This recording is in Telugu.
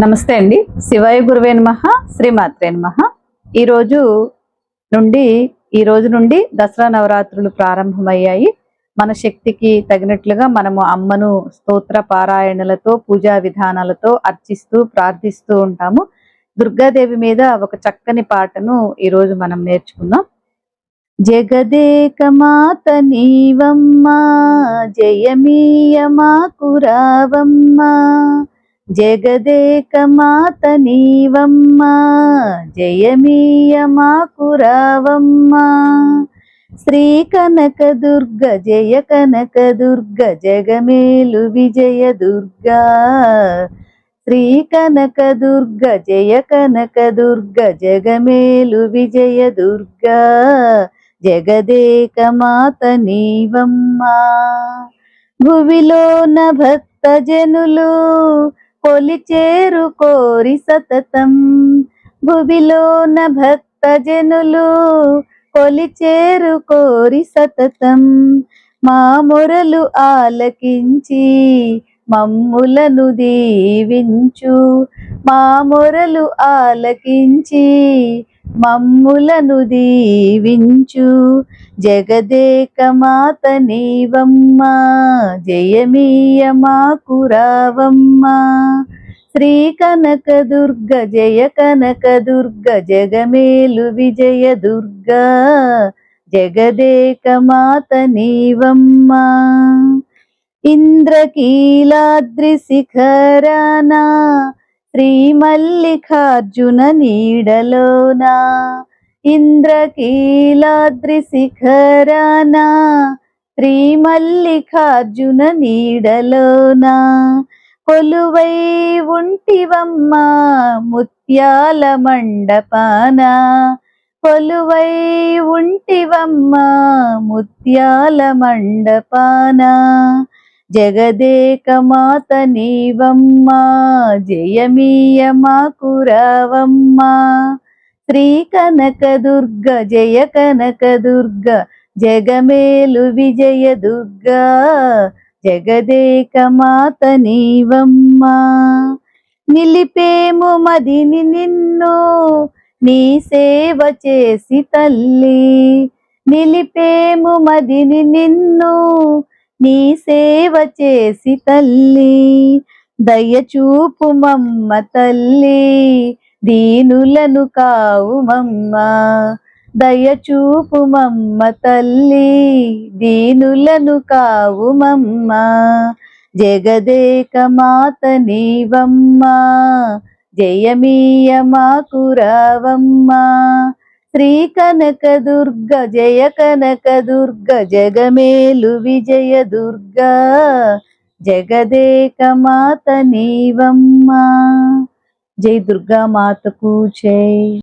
నమస్తే అండి. శివాయ గురువే నమః శ్రీమాత్రే నమః. ఈ రోజు నుండి ఈ రోజు నుండి దసరా నవరాత్రులు ప్రారంభమయ్యాయి. మన శక్తికి తగినట్లుగా మనము అమ్మను స్తోత్ర పారాయణలతో పూజా విధానాలతో అర్చిస్తూ ప్రార్థిస్తూ ఉంటాము. దుర్గాదేవి మీద ఒక చక్కని పాటను ఈ రోజు మనం నేర్చుకున్నాం జగదేక మాత నీవమ్మా జయమీయ మాకురావమ్మ జగదేక మాత నీవమ్మ జయమీయ మాకురావమ్మ శ్రీ కనక దుర్గ జయ కనక దుర్గ జగమేలు విజయ దుర్గా. శ్రీ కనక దుర్గ జయ కనక దుర్గ జగమేలు విజయ దుర్గా. జగదేక మాత నీవమ్మ. భువిలోన భక్త జనులు కొలిచేరు కోరి సతతం. భువిలోన భక్త జనులు కొలిచేరు కోరి సతతం. మా మొరలు ఆలకించి మమ్ములను దీవించు. మా మొరలు ఆలకించి మమ్ములను దీవించు. జగదేక మాత నీవమ్మ జయమీయ మాకురావమ్మ శ్రీ కనక దుర్గ జయ కనక దుర్గ జగమేలు విజయ దుర్గా జగదేక మాత ఇంద్రకీలాద్రి శిఖరానా శ్రీ మల్లికార్జున నీడలోనా ఇంద్రకీలాద్రి శిఖరాన శ్రీ మల్లికార్జున నీడలోనా. కొలువై ఉంటివమ్మ ముత్యాల మండపాన కొలువై ఉంటివమ్మ ముత్యాల మండపాన. జగదేకమాత నీవమ్మ జయమీయ మాకురావమ్మ శ్రీ కనక దుర్గ జయ కనక దుర్గ జగమేలు విజయ దుర్గా జగదేకమాత నీవమ్మ నిలిపేము మదిని నిన్ను నీ సేవ చేసి తల్లి. నిలిపేము మదిని నిన్ను నీ సేవ చేసి తల్లి దయచూపు మమ్మ తల్లి దీనులను కావుమమ్మ దయచూపు మమ్మ తల్లి దీనులను కావుమమ్మ జగదేక మాత నీవమ్మ జయమీయ మాకురావమ్మ శ్రీ కనక దుర్గ జయ కనక దుర్గ జగమేలు విజయ దుర్గా జగదేక మాత నీవమ్మ. జై దుర్గా మాతకు జై.